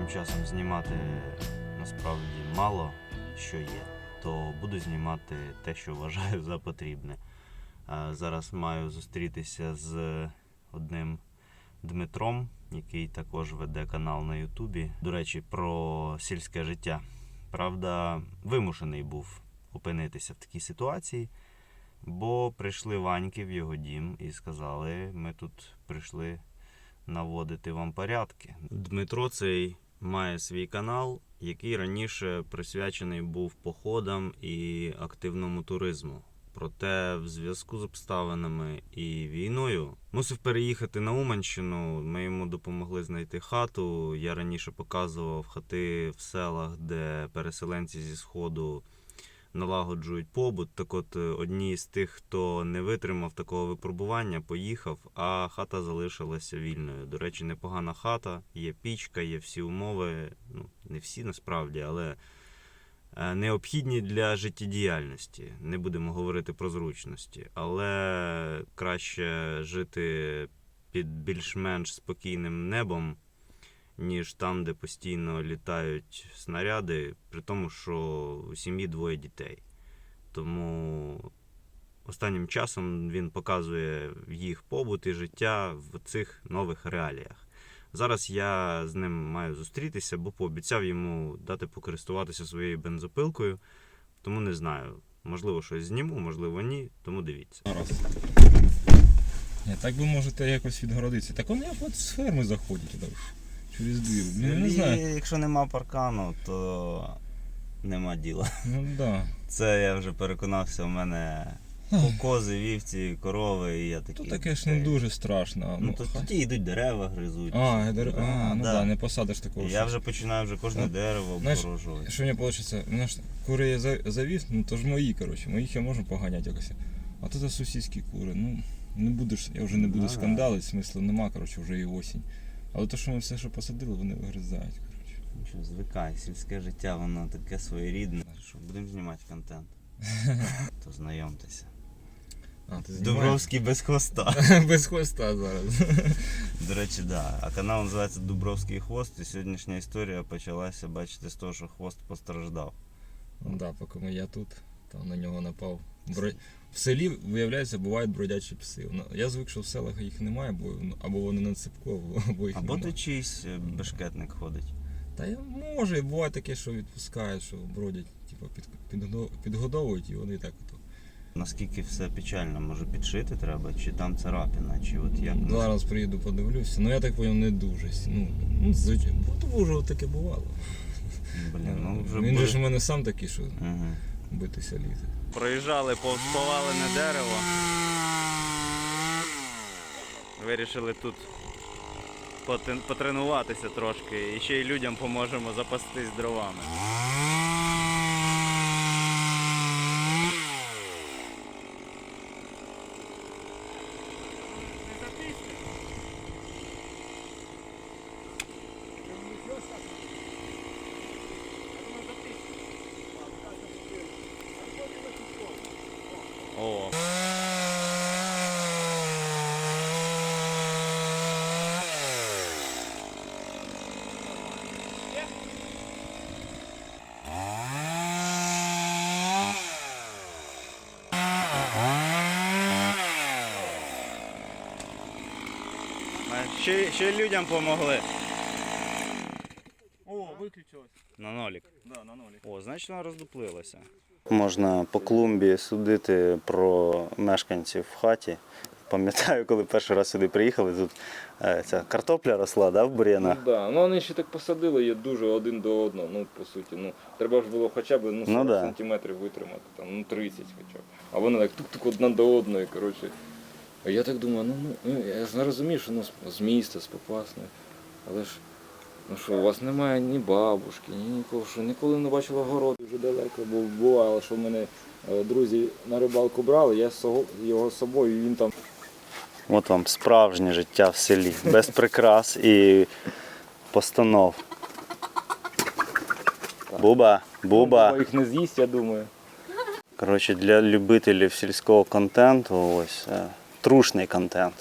Останнім часом знімати насправді мало що є, то буду знімати те, що вважаю за потрібне. Зараз маю зустрітися з одним Дмитром, який також веде канал на Ютубі. До речі, про сільське життя. Правда, вимушений був опинитися в такій ситуації, бо прийшли Ваньки в його дім і сказали: ми тут прийшли наводити вам порядки. Дмитро цей має свій канал, який раніше присвячений був походам і активному туризму. Проте, в зв'язку з обставинами і війною мусив переїхати на Уманщину. Ми йому допомогли знайти хату. Я раніше показував хати в селах, де переселенці зі сходу налагоджують побут. Так от е, одні з тих, хто не витримав такого випробування, поїхав, а хата залишилася вільною. До речі, непогана хата, є пічка, є всі умови. Ну, не всі насправді, але е, необхідні для життєдіяльності. Не будемо говорити про зручності, але краще жити під більш-менш спокійним небом, ніж там, де постійно літають снаряди, при тому, що у сім'ї двоє дітей. Тому останнім часом він показує їх побут і життя в цих нових реаліях. Зараз я з ним маю зустрітися, бо пообіцяв йому дати покористуватися своєю бензопилкою. Тому не знаю. Можливо, щось зніму, можливо, ні. Тому дивіться. Зараз. Так ви можете якось відгородитися. Так вони от з ферми заходять двір. Ну, не знаю. Якщо нема паркану, то нема діла. Ну да. Це я вже переконався, у мене кози, вівці, корови, і я То такий. таке ж не дуже страшно. Ну, то тоді йдуть дерева, гризуть. А, я дер- а, ну да. да, не посадиш такого. Я вже починаю вже кожне Ну, дерево знаєш, обгорожувати. Що мені вийде? Мене ж кури я за- завів, ну то ж мої, коротше. Моїх я можу поганяти якось. А то за сусідські кури. Ну, не будеш, я вже не буду Ну, да. скандалити, смислу нема, коротше, вже і осінь. Але то, що ми все, що посадили, вони вигризають, коротше. Ну що, звикай, сільське життя, воно таке своєрідне. Що, будемо знімати контент. То знайомтеся. А, ти знімаєш? Дубровський без хвоста. Без хвоста зараз. До речі, да. А канал називається Дубровський хвост. І сьогоднішня історія почалася, бачите, з того, що хвост постраждав. Ну да, поки ми я тут, там на нього напав. Бро... В селі, виявляється, бувають бродячі пси. Ну, Я звик, що в селах їх немає, бо ну, або вони на цепку, або, їх Або немає. то чийсь е, бешкетник ходить. Та я може, буває таке, що відпускають, що бродять, типу, під, підгодо- підгодовують і вони так ото. Наскільки все печально, може підшити треба, чи там царапина, чи от як. Два рази приїду, подивлюся. Ну я так поняв, не дуже. Ну, ну звичайно, бо вже таке бувало. Блін, ну вже Він буде- же ж у мене сам такий, що Угу. Битися лізе. Проїжджали повз повалене дерево. Вирішили тут потренуватися трошки і ще й людям поможемо запастись дровами. Ще, ще людям помогли. О, виключилось. На нолік. Да, на нолі. О, значить вона роздуплилася. Можна по клумбі судити про мешканців в хаті. Пам'ятаю, коли перший раз сюди приїхали, тут е, ця картопля росла, да, в бур'янах? Ну, да. ну вони ще так посадили її дуже один до одного, ну по суті. Ну, треба ж було хоча б ну, 40 да. сантиметрів витримати, там, ну 30 хоча б. А вони так тук-тук одна до одної, коротше. А я так думаю, ну, ну, я розумію, що ну, з- міста, з Попасної. Але ж, ну що, у вас немає ні бабушки, ні нікого, що ніколи не бачила городу вже далеко, бо бувало, що в мене е, друзі на рибалку брали, я з його з собою, і він там От вам справжнє життя в селі, без прикрас і постанов. Буба, буба. їх не з'їсть, я думаю. Коротше, для любителів сільського контенту, ось е, трушний контент.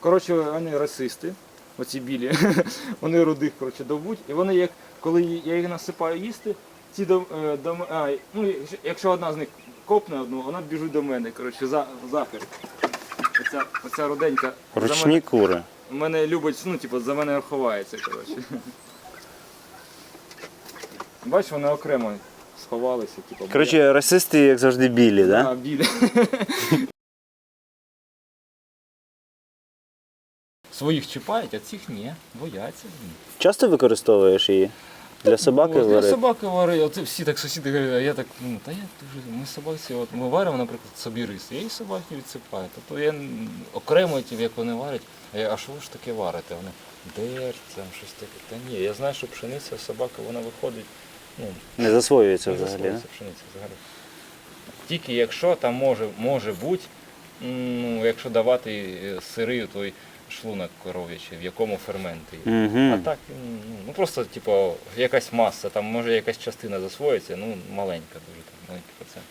Коротше, вони расисти. оці білі, вони рудих коротше, довбуть. І вони як, коли я їх насипаю їсти, ці до, е, до а, ну, якщо- одна з них копне одну, вона біжить до мене, коротше, за, захер. Оця, оця руденька. за мене- кури. мене любить, ну, типу, за мене ховається, коротше. Бачиш, вони окремо сховалися, типу. Коротше, расисти, як завжди, білі, бля. да? А, білі. Своїх чіпають, а цих ні, бояться. Часто використовуєш її? Для собаки От, я варити? собаки варю, от всі так сусіди говорять, а я так, ну, та я дуже, ми собаці, от ми варимо, наприклад, собі рис, я і собаки відсипаю. Тобто я окремо, як вони варять, а я, а що ви ж таке варите? Вони дерцем, щось таке. Та ні, я знаю, що пшениця, собака, вона виходить, ну, Не засвоюється не взагалі, да? засвоїться пшениця взагалі. Тільки якщо там може, може бути, ну, якщо давати е, сирий той шлунок коров'ячий, в якому ферменти є. А Угу. так, ну, ну просто, типу, якась маса, там може якась частина засвоїться, ну маленька дуже там, маленький процент.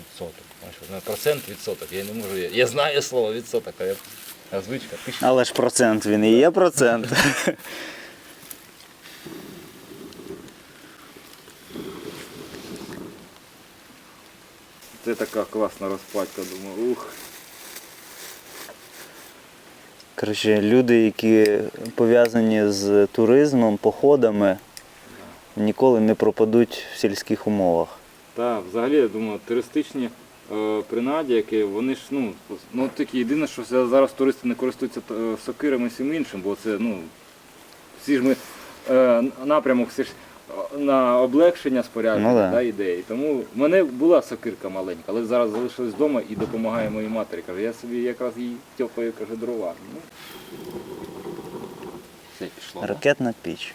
Відсоток. Знаєш, от, ну, Процент відсоток. Я не можу. Я, я знаю слово відсоток, а я а звичка тисяча. Але ж процент він і є процент. Це така класна розпадька, думаю, ух. Коротше, люди, які пов'язані з туризмом, походами, ніколи не пропадуть в сільських умовах. Так, взагалі, я думаю, туристичні е, принаді, які вони ж, ну, ну такі єдине, що зараз туристи не користуються е, сокирами всім іншим, бо це, ну, всі ж ми е, напрямок всі ж на облегшення спорядження Ну да. да, ідеї. Тому в мене була сокирка маленька, але зараз залишилась вдома і допомагає моїй матері. Каже, я собі якраз їй тьопаю, каже, дрова. Ну, все пішло. Ракетна піч.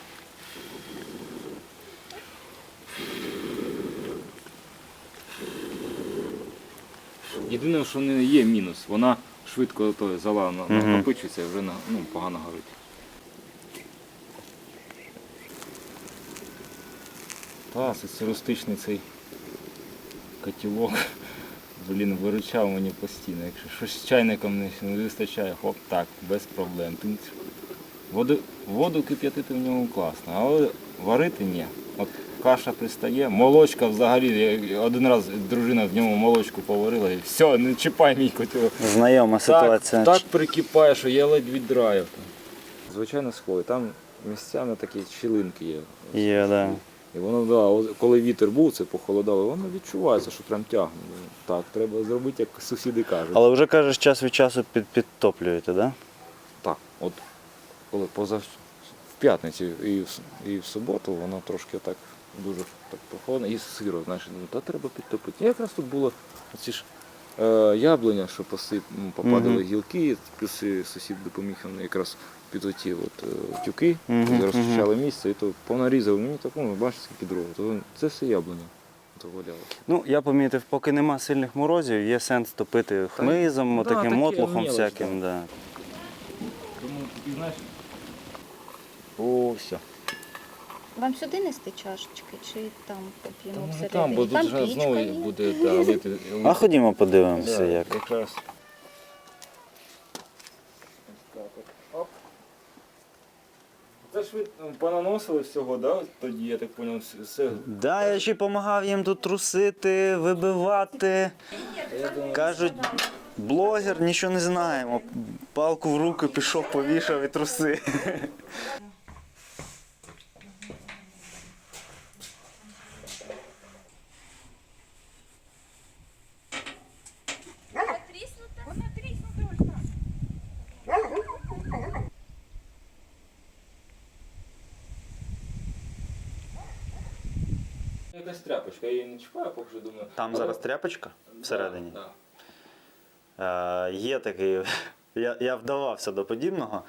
Єдине, що не є мінус, вона швидко то, зала на- Мгм. накопичується і вже на, ну, погано горить. Та, соціалістичний цей котілок, блін, виручав мені постійно. Якщо щось з чайником не, вистачає, хоп, так, без проблем. Воду, воду кип'ятити в ньому класно, але варити ні. От каша пристає, молочка взагалі, я один раз дружина в ньому молочку поварила і все, не чіпай мій котілок. Знайома ситуація. Так, так прикипає, що я ледь віддраю. Звичайно, схові. Там місцями такі щілинки є. Є, да. І воно, да, коли вітер був, це похолодало, воно відчувається, що прям тягне. Так, треба зробити, як сусіди кажуть. Але вже кажеш, час від часу під, підтоплюєте, да? Так, от коли поза в п'ятницю і в, і в суботу воно трошки так дуже так прохолодно і сиро, знаєш, ну, та треба підтопити. І якраз тут було ці ж е, яблуня, що посип, попадали Мгм. гілки, плюс сусід допоміг якраз під оті от, е, тюки, Мгм, розчищали місце, і то понарізали мені так, ну, бачиш, скільки дрова. То це все яблуня. То валялося. Ну, я помітив, поки нема сильних морозів, є сенс топити хмизом, да, таким таке мотлухом мелоч, всяким. да. Тому ти знаєш. О, все. Вам сюди нести чашечки чи там поп'ємо Там, всередині? там, бо тут там же пічка знову є. буде да, лити. А ходімо подивимося, Да, як. Якраз. Це ж ви ну, понаносили всього, да? Тоді, я так зрозумів, все. Да, я ще допомагав їм тут трусити, вибивати. Кажуть, блогер, нічого не знаємо. Палку в руки пішов, повішав і труси. Якась тряпочка, я її не чіпаю, поки що думаю. Там зараз тряпочка всередині. Да. Е, є такий, я, я вдавався до подібного.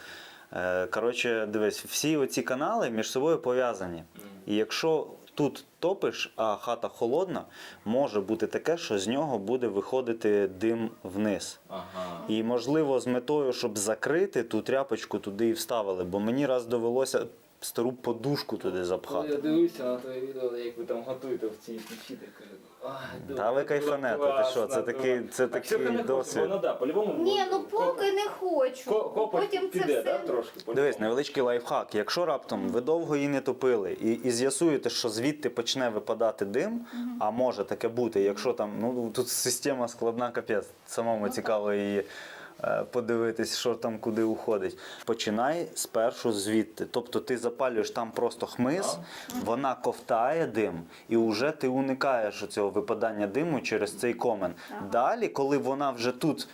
Е, коротше, дивись, всі оці канали між собою пов'язані. І якщо тут топиш, а хата холодна, може бути таке, що з нього буде виходити дим вниз. Ага. І можливо, з метою, щоб закрити ту тряпочку туди і вставили. Бо мені раз довелося стару подушку туди запхати. Я дивлюся на твоє відео, як ви там готуєте в цій печі, так кажу, Та ви кайфанете, ти що, це такий- це такий досвід. Воно да, по-любому. Ні, ну поки не хочу. Потім це піде, все. трошки? Дивись, невеличкий лайфхак. Якщо раптом ви довго її не топили і, і з'ясуєте, що звідти почне випадати дим, а може таке бути, якщо там ну тут система складна капець, самому цікаво її. Е, Подивитись, що там куди уходить. Починай спершу звідти. Тобто ти запалюєш там просто хмиз, вона ковтає дим, і вже ти уникаєш цього випадання диму через цей комен. Далі, коли вона вже тут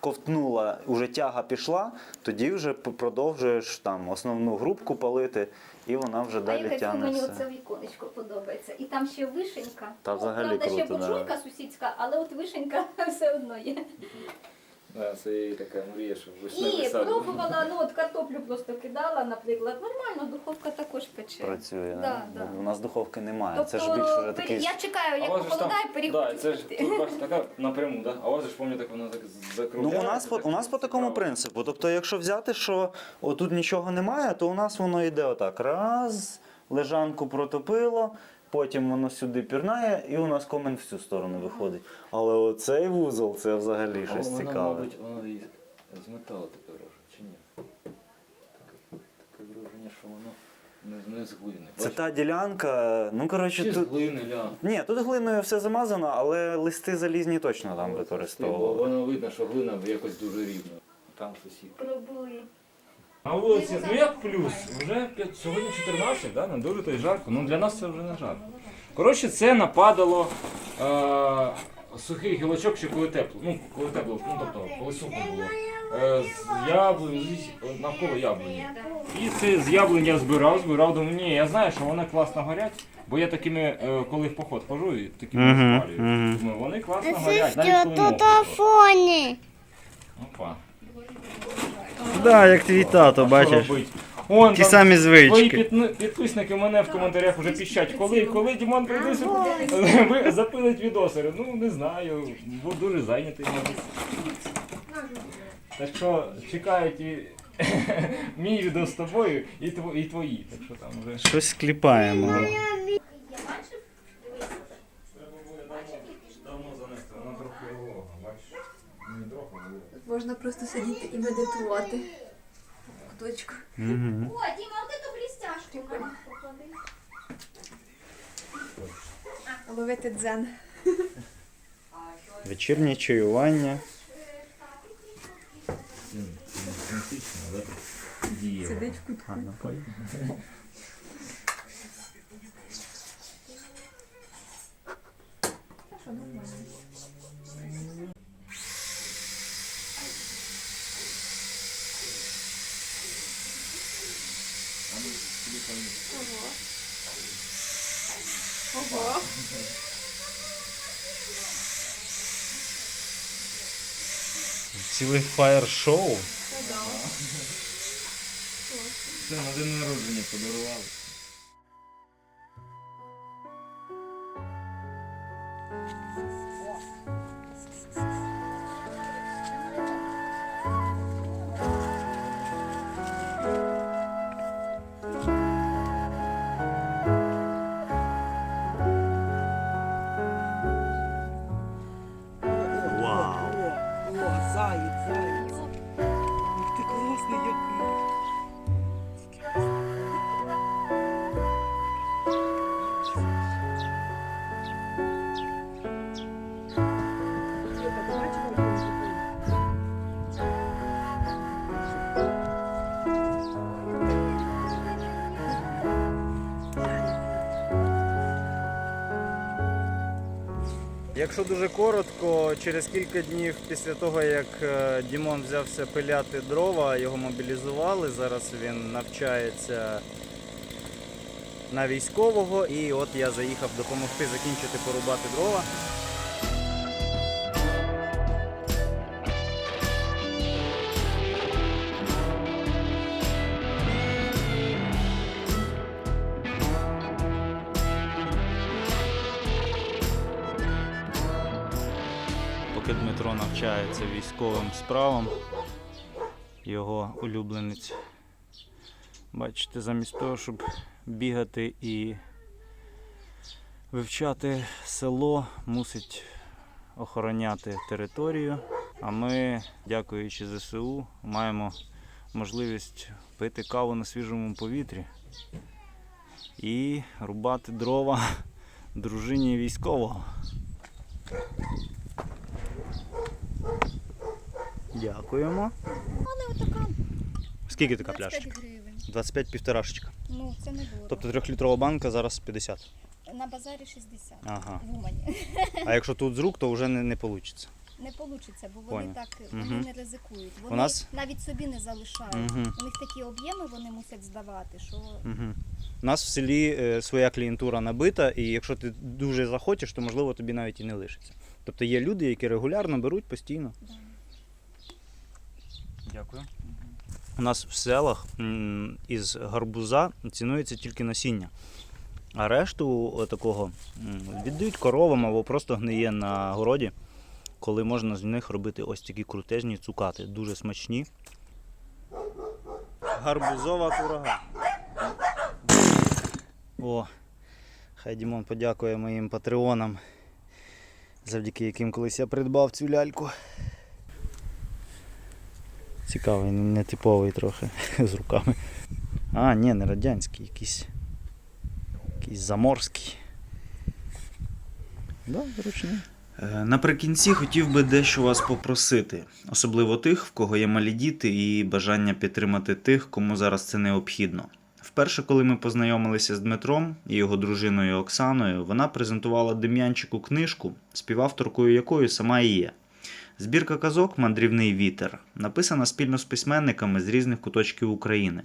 ковтнула, уже тяга пішла, тоді вже продовжуєш там основну грубку палити, і вона вже А далі тягне мені оце віконечко подобається. І там ще вишенька. Та Ну, взагалі Правда, ще круто, да. сусідська, але от вишенька все одно є. Да, це її така мрія, щоб вишневий Ні, сад. пробувала, ну от картоплю просто кидала, наприклад. Нормально, духовка також пече. Працює. Да, да. У нас духовки немає. Тобто, це ж більше вже пері- такий. я чекаю, як у вас же ж там, похолодає, да, це ж тут бачиш, така напряму, да? А у вас же ж пам'ятаю, так вона так Ну, закругляється. у нас, по, так у нас по такому цікаво. принципу. Тобто, якщо взяти, що отут нічого немає, то у нас воно йде отак. Раз, лежанку протопило, потім воно сюди пірнає, і у нас комен в цю сторону виходить. Але оцей вузол це взагалі щось вона, цікаве. мабуть, вона і з металу таке враження, чи ні? Таке, таке враження, що воно не, не з глини. Це Бачиш? та ділянка. Ну, коротше, Чи з глини, ля. Ні, тут глиною все замазано, але листи залізні точно там використовували. Воно видно, що глина якось дуже рівна. Там сусід. Пробули. На вулиці, ну як плюс? Вже п'ят- сьогодні 14, да? не дуже то й жарко. Ну для нас це вже не жарко. Коротше, це нападало е, сухий гілочок ще коли тепло. Ну, коли тепло, ну тобто, коли сухо було. Е, з яблунь, з- навколо яблуні. І це з яблунь я збирав, збирав, думаю, ні, я знаю, що вони класно горять, бо я такими, е, коли в поход хожу, і такими Мгм, мгм. Думаю, вони класно горять, навіть коли мокро. фоні. Опа. Да, як твій тато, робить? Он, Ті там самі Твої звички. підни- підписники мене в коментарях вже піщать. Коли, коли Дімон прийде сюди, ви запилить відоси. Ну не знаю, бо дуже зайнятий, мабуть. Так що чекають і мій відео з тобою і, тво- і твої. Так що там вже. Щось скліпаємо. Треба було давно занести, вона трохи волога, бачиш. Не трохи волога. Можна просто сидіти і медитувати. Куточку. Угу. О, Діма, от эту блістяшку поклади. Ловити дзен. Вечірнє чаювання. Сидить в кутку. Ого. Fire Show. Якщо дуже коротко, через кілька днів після того, як е, Дімон взявся пиляти дрова, його мобілізували. Зараз він навчається на військового, і от я заїхав допомогти закінчити порубати дрова. Поки Дмитро навчається військовим справам, його улюбленець Бачите, замість того, щоб бігати і вивчати село, мусить охороняти територію. А ми, дякуючи ЗСУ, маємо можливість пити каву на свіжому повітрі і рубати дрова дружині військового. Дякуємо. Але отака Скільки така 25 пляшечка? гривень. 25 півторашечка. Ну, це не дорого. Тобто трьохлітрова банка зараз 50. На базарі 60. Ага. В Умані. А якщо тут з рук, то вже не, не вийде. Не вийде, бо вони Понял. так Мгм. вони не ризикують. Вони нас- навіть собі не залишають. Мгм. У них такі об'єми вони мусять здавати, що Угу. У нас в селі е, своя клієнтура набита, і якщо ти дуже захочеш, то можливо тобі навіть і не лишиться. Тобто є люди, які регулярно беруть постійно. да. Дякую. У нас в селах із гарбуза цінується тільки насіння. А решту е, такого віддають коровам або просто гниє на городі, коли можна з них робити ось такі крутезні цукати, дуже смачні. Гарбузова курага. О, хай Дімон подякує моїм патреонам, завдяки яким колись я придбав цю ляльку. Цікавий, нетиповий трохи з руками. А, ні, не радянський, якийсь. Якийсь заморський. Да, зручний. Е, Наприкінці хотів би дещо вас попросити, особливо тих, в кого є малі діти і бажання підтримати тих, кому зараз це необхідно. Вперше, коли ми познайомилися з Дмитром і його дружиною Оксаною, вона презентувала Дем'янчику книжку, співавторкою якої сама і є. Збірка казок Мандрівний вітер написана спільно з письменниками з різних куточків України.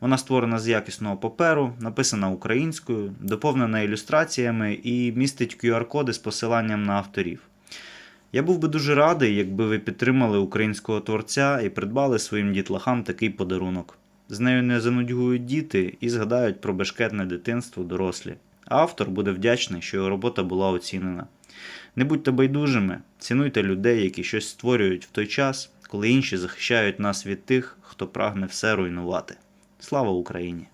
Вона створена з якісного паперу, написана українською, доповнена ілюстраціями і містить QR-коди з посиланням на авторів. Я був би дуже радий, якби ви підтримали українського творця і придбали своїм дітлахам такий подарунок. З нею не занудьгують діти і згадають про бешкетне дитинство дорослі. Автор буде вдячний, що його робота була оцінена. Не будьте байдужими, цінуйте людей, які щось створюють в той час, коли інші захищають нас від тих, хто прагне все руйнувати. Слава Україні!